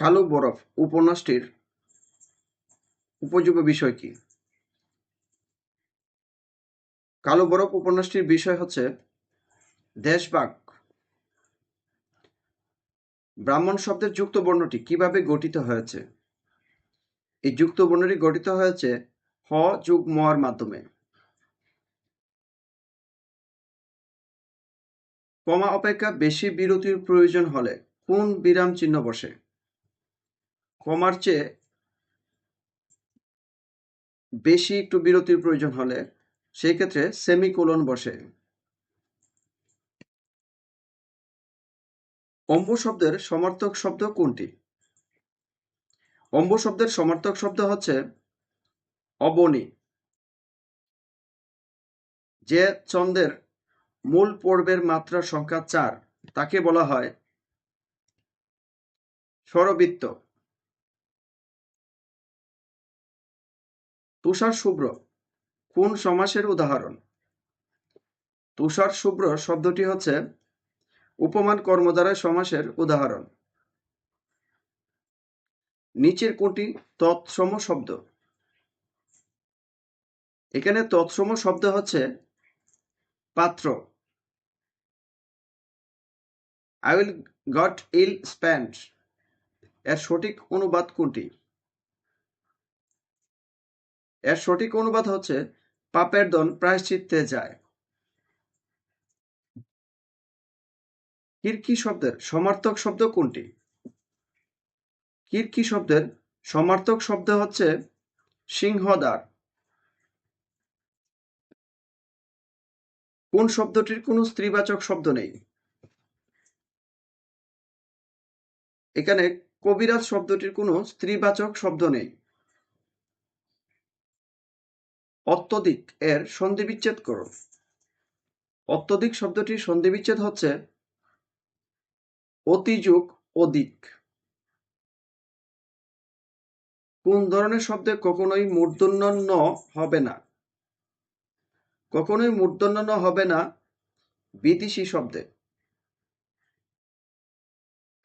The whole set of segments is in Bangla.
কালো বরফ উপন্যাসটির উপযোগ্য বিষয় কি? কালো বরফ উপন্যাসটির বিষয় হচ্ছে দেশভাগ ব্রাহ্মণ শব্দের যুক্ত বর্ণটি কীভাবে গঠিত হয়েছে? এই যুক্ত বর্ণটি গঠিত হয়েছে হ যুগ মর মাধ্যমে। কমা অপেক্ষা বেশি বিরতির প্রয়োজন হলে কোন বিরাম চিহ্ন বসে? কমার চেয়ে বেশি একটু বিরতির প্রয়োজন হলে সেই ক্ষেত্রে সেমিকোলন বসে। অম্ব শব্দের সমার্থক শব্দ কোনটি? অম্ব শব্দের সমার্থক শব্দ হচ্ছে অবনী, যে চন্দ্রের মূল পর্বের মাত্রা সংখ্যা চার, তাকে বলা হয় স্বরবৃত্ত। তুষার শুভ্র, কোন সমাসের উদাহরণ? তুষার শুভ্র শব্দটি হচ্ছে উপমান কর্মদ্বারা সমাসের উদাহরণ। নিচের কোনটি তৎসম শব্দ? এখানে তৎসম শব্দ হচ্ছে পাত্র। I will got ill spend এর সঠিক অনুবাদ কোনটি? এর সঠিক অনুবাদ হচ্ছে, পাপের দন প্রায়শ্চিত্তে যায়। কিরকি শব্দের সমার্থক শব্দ কোনটি? কিরকি শব্দের সমার্থক শব্দ হচ্ছে, সিংহদ্বার। কোন শব্দটির কোনো স্ত্রীবাচক শব্দ নেই? এখানে কবিরাজ শব্দটির কোনো স্ত্রীবাচক শব্দ নেই। অত্যধিক এর সন্ধিবিচ্ছেদ করো অত্যধিক শব্দটির সন্ধিবিচ্ছেদ হচ্ছে অতিযুগ অধিক। কোন ধরনের শব্দে কখনোই মূর্ধন্য ন হবে না। কখনোই মূর্ধন্য ন হবে না বিদেশি শব্দে।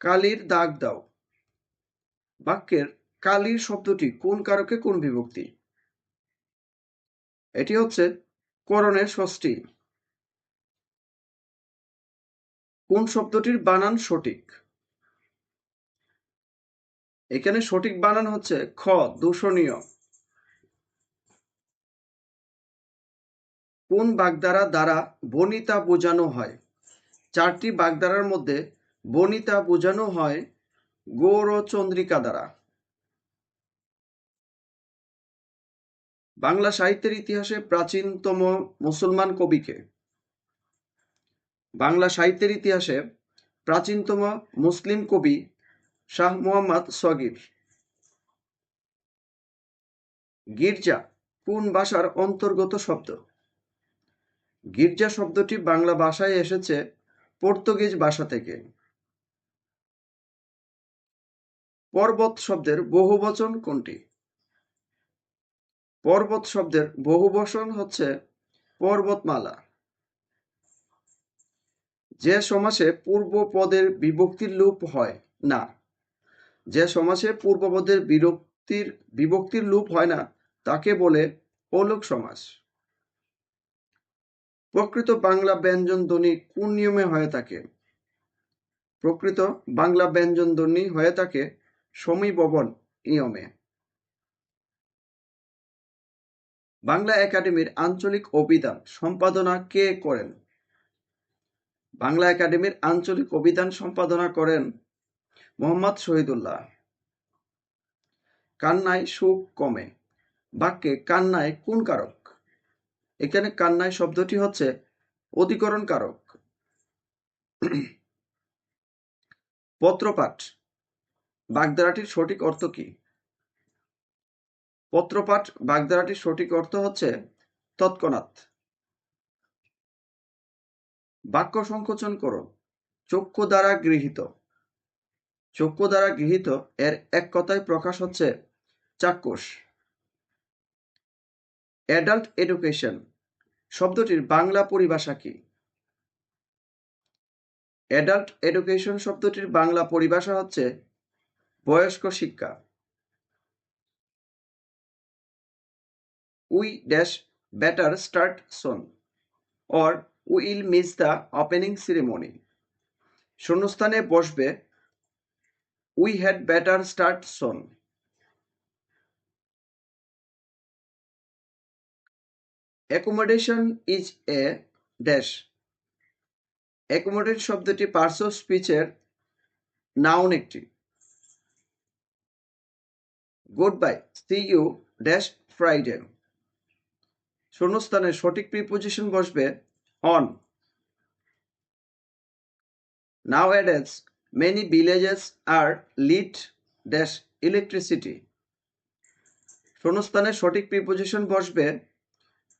কালির দাগ দাও। বাক্যের কালির শব্দটি কোন কারকে কোন বিভক্তি? এটি হচ্ছে করণের ষষ্ঠী। কোন শব্দটির বানান সঠিক? এখানে সঠিক বানান হচ্ছে খ, দূষণীয়। কোন বাগধারা দ্বারা বনিতা বোঝানো হয়? চারটি বাগধারার মধ্যে বনিতা বোঝানো হয় গৌরচন্দ্রিকা দ্বারা। বাংলা সাহিত্যের ইতিহাসে প্রাচীনতম মুসলমান কবিকে। বাংলা সাহিত্যের ইতিহাসে প্রাচীনতম মুসলিম কবি শাহ মোহাম্মদ সগির। গির্জা কোন ভাষার অন্তর্গত শব্দ? গির্জা শব্দটি বাংলা ভাষায় এসেছে পর্তুগিজ ভাষা থেকে। পর্বত শব্দের বহুবচন কোনটি? পর্বত শব্দের বহুবচন হচ্ছে পর্বতমালা। যে সমাসে পূর্ব পদের বিভক্তির লোপ হয় না। যে সমাসে পূর্বপদের বিরক্তির, বিভক্তির লোপ হয় না, তাকে বলে অলোক সমাস। প্রকৃত বাংলা ব্যঞ্জন ধ্বনি কোন নিয়মে হয়ে থাকে? প্রকৃত বাংলা ব্যঞ্জন ধ্বনি হয়ে থাকে সমীভবন নিয়মে। বাংলা একাডেমির আঞ্চলিক অভিধান সম্পাদনা কে করেন? বাংলা একাডেমির আঞ্চলিক অভিধান সম্পাদনা করেন মোহাম্মদ শহীদুল্লাহ। কান্নায় সুখ কমে। বাক্যে কান্নায় কোন কারক? এখানে কান্নায় শব্দটি হচ্ছে অধিকরণ কারক। পত্রপাঠ। বাগধারাটির সঠিক অর্থ কি? পত্রপাঠ বাগধারাটির সঠিক অর্থ হচ্ছে তৎক্ষণাৎ। বাক্য সংকোচন করো। চক্ষু দ্বারা গৃহীত। চক্ষু দ্বারা গৃহীত এর এক কথায় প্রকাশ হচ্ছে চাক্ষুষ। অ্যাডাল্ট এডুকেশন শব্দটির বাংলা পরিভাষা কি? অ্যাডাল্ট এডুকেশন শব্দটির বাংলা পরিভাষা হচ্ছে বয়স্ক শিক্ষা। We dash better start soon or will miss the opening ceremony শূন্যস্থানে বসবে, we had better start soon accommodation is a dash. Accommodate শব্দটি পার্স অফ স্পিচের নাউন একটি। Good bye, see you dash Friday. শূন্যস্থানে সঠিক প্রিপোজিশন বসবে on nowadays many villages are lit dash electricity শূন্যস্থানে সঠিক প্রিপোজিশন বসবে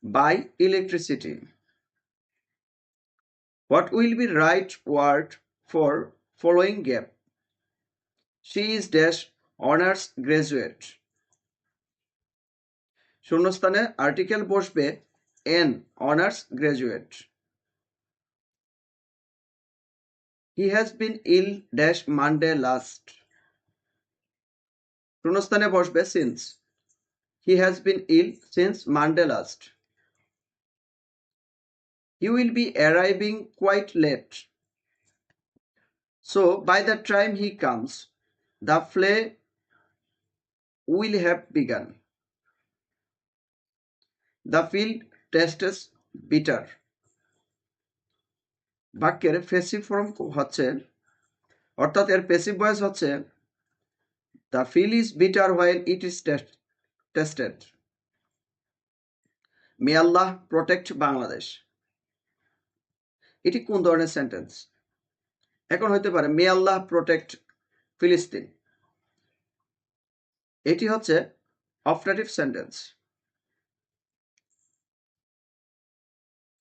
by electricity what will be right word for following gap she is dash honours graduate শূন্যস্থানে আর্টিকেল বসবে an honours graduate he has been ill dash Monday last শূন্যস্থানে বসবে since he has been ill since Monday last he will be arriving quite late so by the time he comes the play will have begun. The field tastes bitter. বাক্যের ফেসিভ ফর্ম হচ্ছে, অর্থাৎ এর পেসিভ ভয়েস হচ্ছে the pill is bitter while it is tested may Allah protect Bangladesh এটি কোন ধরনের সেন্টেন্স এখন হইতে পারে মে আল্লাহ প্রোটেক্ট ফিলিস্তিন এটি হচ্ছে operative sentence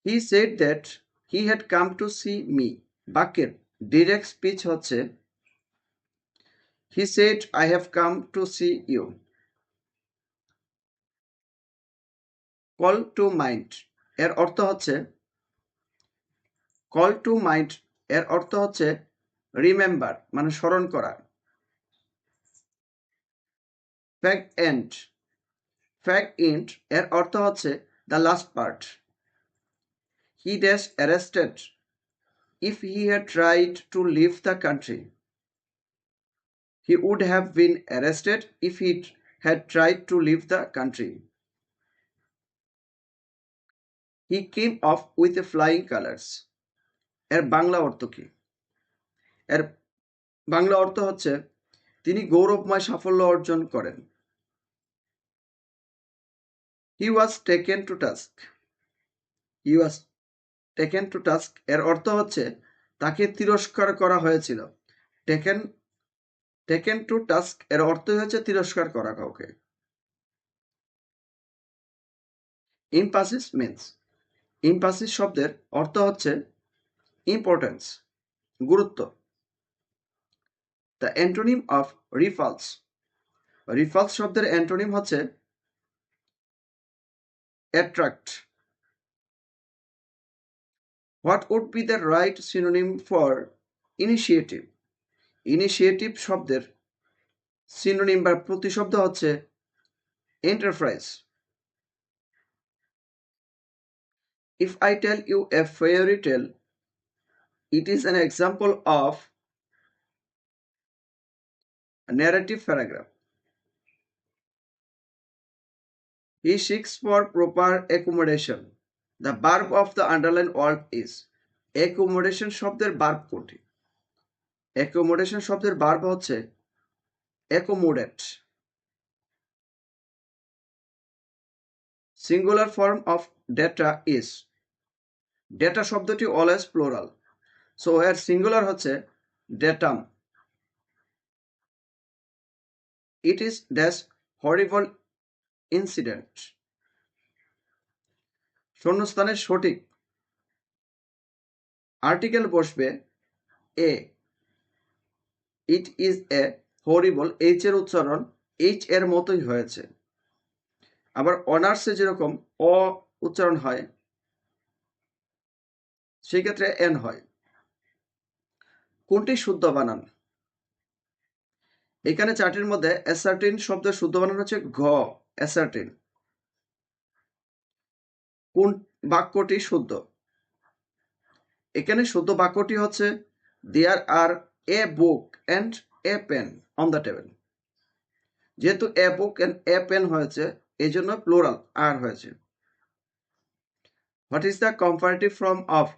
he said that he had come to see me বাক্যের ডিরেক্ট স্পিচ হচ্ছে he said I have come to see you call to mind এর অর্থ হচ্ছে কল টু মাইন্ড এর অর্থ হচ্ছে রিমেম্বার মানে স্মরণ করা। ফ্যাক এন্ড ফ্যাক ইন্ট এর অর্থ হচ্ছে the last part he dash arrested if he had tried to leave the country he would have been arrested if he had tried to leave the country he came off with a flying colours এর বাংলা অর্থ কি? এর বাংলা অর্থ হচ্ছে, তিনি গৌরবময় সাফল্য অর্জন করেন। He was taken to task he was taken to task এর অর্থ হচ্ছে তাকে তিরস্কার করা হয়েছিল। টেকেন টেকেন টু টাস্ক এর অর্থ হচ্ছে তিরস্কার করা কাউকে। ইম্পাসিস মিন্স ইম্পাসিস শব্দের অর্থ হচ্ছে ইম্পর্টেন্স গুরুত্ব। The antonym of repulse repulse শব্দের অ্যান্টোনিম হচ্ছে attract what would be the right synonym for initiative initiative শব্দের সিনোনিম বা প্রতিশব্দ হচ্ছে enterprise if I tell you a fairy tale it is an example of narrative paragraph he seeks for proper accommodation The verb of the underlined word is accommodation শব্দের verb কোনটি accommodation শব্দের verb হচ্ছে accommodate singular form of data is data শব্দটি অলওয়েজ প্লোরাল সো এর সিঙ্গুলার হচ্ছে datum it is dash horrible incident শূন্যস্থানে সঠিক। আর্টিকেল বসবে এ it is a horrible H এর উচ্চারণ এইচ এর মতোই হয়েছে। আবার অনার্সে যেরকম অ উচ্চারণ হয়, সেই ক্ষেত্রে এন হয়। কোনটি শুদ্ধ বানান? এখানে চারটির মধ্যে অ্যাসার্টিন শব্দের শুদ্ধ বানান হচ্ছে ঘ অ্যাসার্টিন কোন বাক্যটি শুদ্ধ? এখানে শুদ্ধ বাক্যটি হচ্ছে there are a book and a pen on the table যেহেতু a book and a pen হয়েছে এই জন্য প্লোরাল আর হয়েছে what is the comparative form of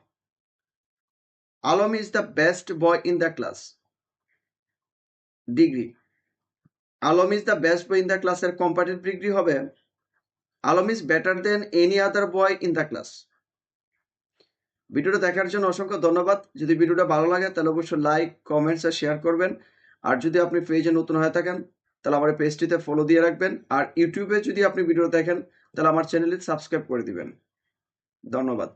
Alam is the best boy in the class degree Alam is the best boy in the ক্লাসের কম্পারেটিভ ডিগ্রি হবে Alam is better than any other boy in the class ভিডিওটা দেখার জন্য অসংখ্য ধন্যবাদ। যদি ভিডিওটা ভালো লাগে, তাহলে অবশ্যই লাইক কমেন্টস আর শেয়ার করবেন। আর যদি আপনি পেজে নতুন হয়ে থাকেন, তাহলে আমার পেজটিতে ফলো দিয়ে রাখবেন। আর ইউটিউবে যদি আপনি ভিডিও দেখেন, তাহলে আমার চ্যানেলটি সাবস্ক্রাইব করে দিবেন। ধন্যবাদ।